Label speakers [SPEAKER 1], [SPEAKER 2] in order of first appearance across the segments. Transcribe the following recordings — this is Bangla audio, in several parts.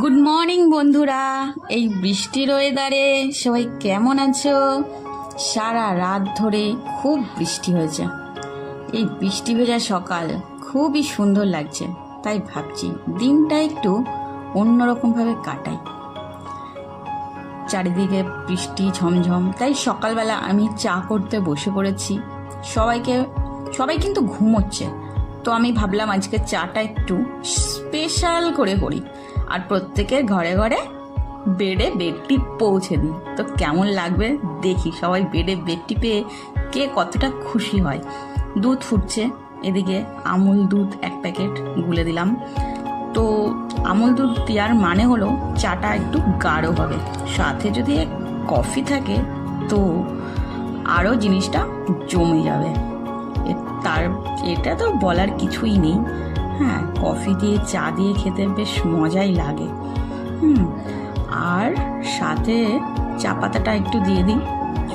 [SPEAKER 1] গুড মর্নিং বন্ধুরা। এই বৃষ্টির ওয়েদারে সবাই কেমন আছো? সারা রাত ধরে খুব বৃষ্টি হয়েছে। এই বৃষ্টি ভেজা সকাল খুবই সুন্দর লাগছে, তাই ভাবছি দিনটা একটু অন্যরকমভাবে কাটাই। চারিদিকে বৃষ্টি ঝমঝম, তাই সকালবেলা আমি চা করতে বসে পড়েছি। সবাইকে, সবাই কিন্তু ঘুমোচ্ছে। তো আমি ভাবলাম আজকে চাটা একটু স্পেশাল করে করি। আর প্রত্যেকের ঘরে ঘরে বেডে বেডটি পৌঁছে দিই। তো কেমন লাগবে দেখি সবাই বেডে বেডটি পেয়ে কে কতটা খুশি হয়। দুধ ফুটছে, এদিকে আমুল দুধ এক প্যাকেট গুলে দিলাম। তো আমুল দুধ দেওয়ার মানে হলো চাটা একটু গাঢ় হবে। সাথে যদি কফি থাকে তো আরও জিনিসটা জমে যাবে। তার, এটা তো বলার কিছুই নেই। হ্যাঁ কফি দিয়ে চা দিয়ে খেতে বেশ মজাই লাগে। হুম, আর সাথে চা পাতাটা একটু দিয়ে দিই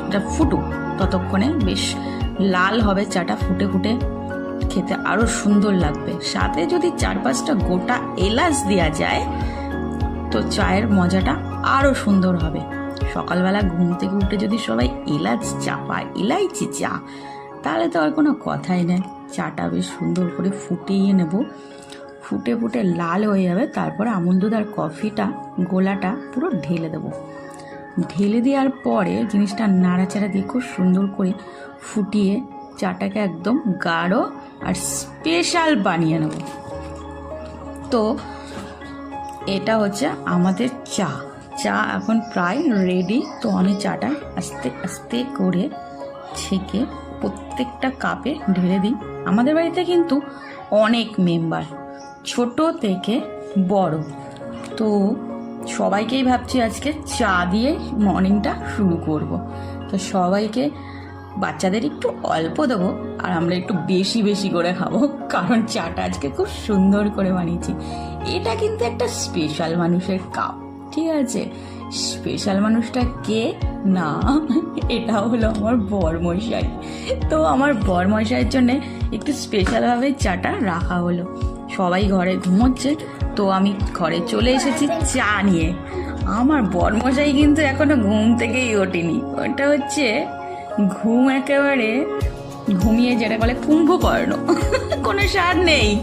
[SPEAKER 1] এটা ফুটুক ততক্ষণে, বেশ লাল হবে চাটা, ফুটে ফুটে খেতে আরও সুন্দর লাগবে। সাথে যদি চার পাঁচটা গোটা এলাচ দেওয়া যায়, তো চায়ের মজাটা আরও সুন্দর হবে। সকালবেলা ঘুম থেকে উঠে যদি সবাই এলাচ চা পায় এলাইচি চা তাহলে তো আর কোনো কথাই নেই। চাটা বেশ সুন্দর করে ফুটিয়ে নেব। ফুটে ফুটে লাল হয়ে যাবে। তারপরে আমুল দুধ আর কফিটা, গোলাটা পুরো ঢেলে দেবো। ঢেলে দেওয়ার পরে জিনিসটা নাড়াচাড়া দিয়ে খুব সুন্দর করে ফুটিয়ে চাটাকে একদম গাঢ় আর স্পেশাল বানিয়ে নেব। তো এটা হচ্ছে আমাদের চা। চা এখন প্রায় রেডি তো আমি চাটা আস্তে আস্তে করে ছেঁকে প্রত্যেকটা কাপে ঢেলে দিই। আমাদের বাড়িতে কিন্তু অনেক মেম্বার ছোট থেকে বড়। তো সবাইকেই ভাবছি আজকে চা দিয়ে মর্নিংটা শুরু করব। তো সবাইকে, বাচ্চাদের একটু অল্প দেবো আর আমরা একটু বেশি বেশি করে খাব। কারণ চাটা আজকে খুব সুন্দর করে বানিয়েছি। এটা কিন্তু একটা স্পেশাল মানুষের কাপ ঠিক আছে? স্পেশাল মানুষটা কে? না, এটা হলো আমার বরমশাই। তো আমার বরমশাইয়ের জন্যে একটু স্পেশালভাবে চাটা রাখা হলো। সবাই ঘরে ঘুমোচ্ছে, তো আমি ঘরে চলে এসেছি চা নিয়ে। আমার বরমশাই কিন্তু এখনও ঘুম থেকেই ওঠেনি। ওটা হচ্ছে ঘুম একেবারে ঘুমিয়ে যেটা বলে কুম্ভকর্ণ। কোনো স্বাদ নেই।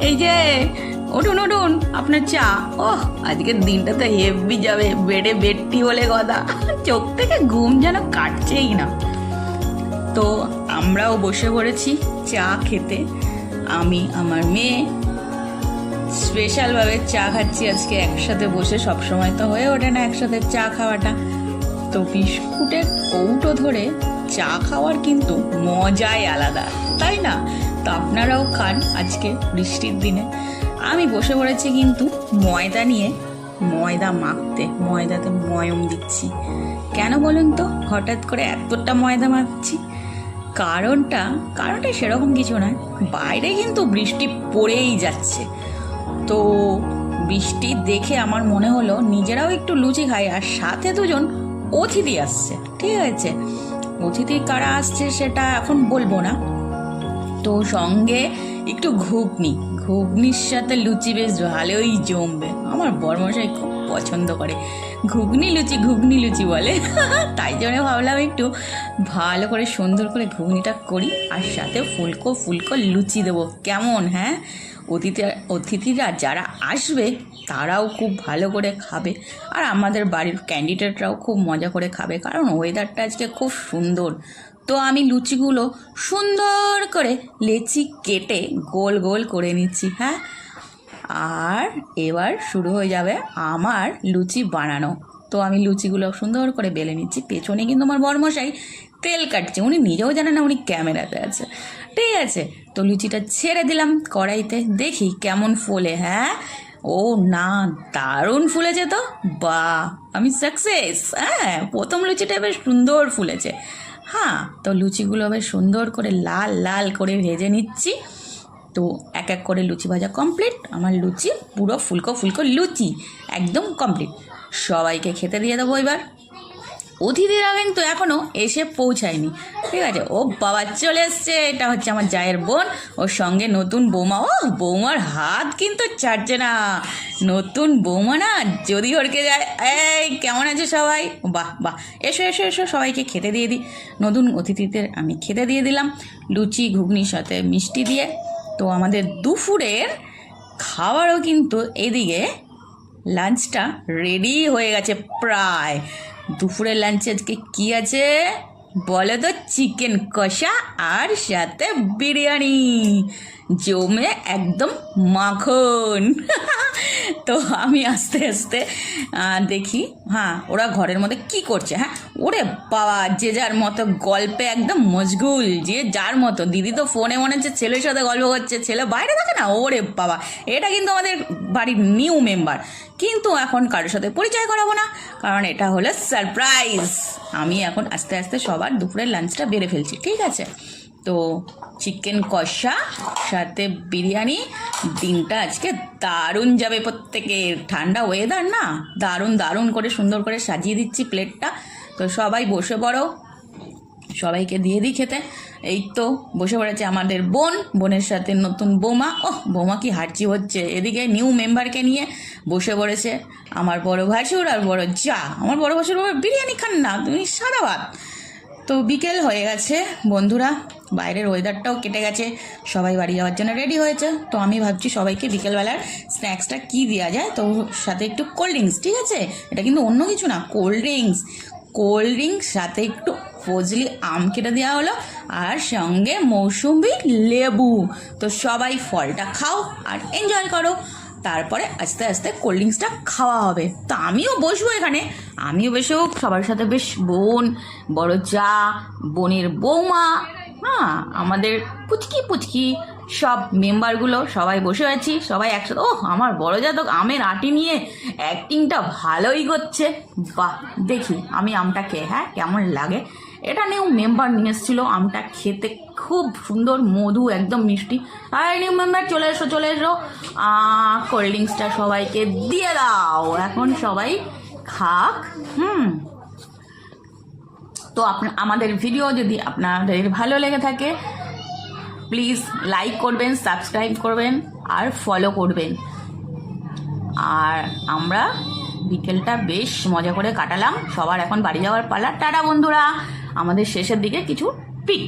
[SPEAKER 1] এই যে উঠুন উঠুন আপনার চা। ওহ, আজকের দিনটা তো হেভি যাবে, বেডে বেডটি হলে কথা। চোখ থেকে ঘুম যেন কাটছেই না। তো আমরাও বসে পড়েছি চা খেতে। আমি, আমার মেয়ে স্পেশালভাবে চা খাচ্ছি আজকে। একসাথে বসে সব সময় তো হয়ে ওঠে না একসাথে চা খাওয়াটা। তো বিস্কুটের কৌটো ধরে চা খাওয়ার কিন্তু মজাই আলাদা, তাই না? তো আপনারাও খান আজকে বৃষ্টির দিনে। আমি বসে পড়েছি কিন্তু ময়দা নিয়ে ময়দা মাখতে, ময়দাতে ময়ম দিচ্ছি। কেন বলুন তো? হঠাৎ করে এতটা ময়দা মাখছি। কারণটা কারণটা সেরকম কিছু নয়। বাইরে কিন্তু বৃষ্টি পড়েই যাচ্ছে। তো বৃষ্টি দেখে আমার মনে হলো নিজেরাও একটু লুচি খাই আর সাথে দুজন অতিথি আসছে। ঠিক আছে? অতিথি কারা আসছে সেটা এখন বলব না। তো সঙ্গে একটু ঘুগনি। ঘুগনির সাথে লুচি বেশ ভালোই জমবে। আমার বর্মশাই খুব পছন্দ করে। ঘুগনি লুচি ঘুগনি লুচি বলে। তাই জন্য ভাবলাম একটু ভালো করে সুন্দর করে ঘুগনিটা করি, আর সাথে ফুলকো ফুলকো লুচি দেবো। কেমন হ্যাঁ? অতিথি, অতিথিরা যারা আসবে, তারাও খুব ভালো করে খাবে। আর আমাদের বাড়ির ক্যান্ডিডেটরাও খুব মজা করে খাবে, কারণ ওয়েদারটা আজকে খুব সুন্দর। তো আমি লুচিগুলো সুন্দর করে লেচি কেটে গোল গোল করে নিচ্ছি হ্যাঁ? আর এবার শুরু হয়ে যাবে আমার লুচি বানানো। তো আমি লুচিগুলো সুন্দর করে বেলে নিচ্ছি। পেছনে কিন্তু আমার বরমশাই তেল কাটছে, উনি নিজেও জানেন না উনি ক্যামেরাতে আছে। ঠিক আছে, তো লুচিটা ছেড়ে দিলাম কড়াইতে, দেখি কেমন ফোলে হ্যাঁ? ও না, দারুণ ফুলেছে তো বা আমি সাকসেস হ্যাঁ? প্রথম লুচিটা বেশ সুন্দর ফুলেছে। হ্যাঁ তো লুচিগুলো বেশ সুন্দর করে লাল লাল করে ভেজে নিচ্ছি। তো এক এক করে লুচি ভাজা কমপ্লিট আমার লুচি পুরো ফুলকো ফুলকো লুচি, একদম কমপ্লিট সবাইকে খেতে দিয়ে দেবো এবার। অতিথিরা কিন্তু এখনও এসে পৌঁছায়নি। ঠিক আছে, ও বাবা চলে এসছে, এটা হচ্ছে আমার জায়ের বোন, ওর সঙ্গে নতুন বৌমা। ও, বৌমার হাত কিন্তু ছাড়ছে না। নতুন বৌমা না, যদি হড়কে যায়, এই, কেমন আছে সবাই? বাহ বাহ, এসো এসো এসো, সবাইকে খেতে দিয়ে দিই। নতুন অতিথিদের আমি খেতে দিয়ে দিলাম, লুচি, ঘুগনির সাথে মিষ্টি দিয়ে। তো আমাদের দুপুরের খাবারও কিন্তু এদিকে লাঞ্চটা রেডি হয়ে গেছে প্রায়। দুপুরের লাঞ্চে আজকে কি আছে? বলে তো চিকেন কষা আর সাথে বিরিয়ানি। জমে একদম মাখন। তো আমি আস্তে আস্তে দেখি হ্যাঁ ওরা ঘরের মধ্যে কি করছে হ্যাঁ ওরে বাবা, যে যার মতো গল্পে একদম মজগুল যে যার মতো, দিদি তো ফোনে মনে হচ্ছে ছেলের সাথে গল্প করছে, ছেলে বাইরে থাকে না, ওরে বাবা, এটা কিন্তু আমাদের বাড়ির নিউ মেম্বার কিন্তু এখন কারোর সাথে পরিচয় করাবো না, কারণ এটা হলো সারপ্রাইজ আমি এখন আস্তে আস্তে সবার দুপুরের লাঞ্চটা বেড়ে ফেলছি, ঠিক আছে? তো চিকেন কষা, সাথে বিরিয়ানি দিনটা আজকে দারুণ যাবে প্রত্যেকের ঠান্ডা ওয়েদার না? দারুণ দারুণ করে সুন্দর করে সাজিয়ে দিচ্ছি প্লেটটা তো সবাই বসে পড়ো। সবাইকে দিয়ে দিই খেতে। এই তো বসে পড়েছে আমাদের বোন। বোনের সাথে নতুন বোমা। ও বোমা কি হাঁটছি হচ্ছে। এদিকে নিউ মেম্বারকে নিয়ে বসে পড়েছে আমার বড় ভাসুর আর বড় যা। আমার বড় ভাসুর বিরিয়ানি খান না, তুমি সাদা ভাত তো বিকেল হয়ে গেছে বন্ধুরা। বাইরের ওয়েদারটাও কেটে গেছে। সবাই বাড়ি যাওয়ার জন্য রেডি হয়েছে। তো আমি ভাবছি সবাইকে বিকেলবেলার স্ন্যাক্সটা কি দেওয়া যায়? তো সাথে একটু কোল্ড ড্রিঙ্কস ঠিক আছে? এটা কিন্তু অন্য কিছু না কোল্ড ড্রিঙ্কস কোল্ড ড্রিঙ্কস সাথে একটু ফজলি আম কেটে দেওয়া হলো আর সঙ্গে মৌসুমি লেবু। তো সবাই ফলটা খাও আর এনজয় করো। তারপরে আস্তে আস্তে কোল্ড ড্রিঙ্কসটা খাওয়া হবে। তো আমিও বসবো এখানে। আমিও বসেও সবার সাথে বেশ বোন, বড় চা, বোনের বৌমা হ্যাঁ আমাদের পুচকি পুচকি সব মেম্বারগুলো সবাই বসে আছি, সবাই একসাথে ও আমার বড় জাতক আমের আটি নিয়ে অ্যাক্টিংটা ভালোই করছে। বাহ, দেখি আমি আমটা খেয়ে হ্যাঁ কেমন লাগে। এটা নিয়েও মেম্বার নিয়ে এসেছিল, আমটা খেতে খুব সুন্দর, মধু, একদম মিষ্টি। আর নিউ মেম্বার, চলে এসো চলে এসো। কোল্ড ড্রিঙ্কসটা সবাইকে দিয়ে দাও। এখন সবাই খাক, হুম। তো আমাদের ভিডিও যদি আপনাদের ভালো লেগে থাকে প্লিজ লাইক করবেন সাবস্ক্রাইব করবেন, আর ফলো করবেন। আর আমরা বিকেলটা বেশ মজা করে কাটালাম। সবার এখন বাড়ি যাওয়ার পালা। টাটা বন্ধুরা! আমাদের শেষের দিকে কিছু পিক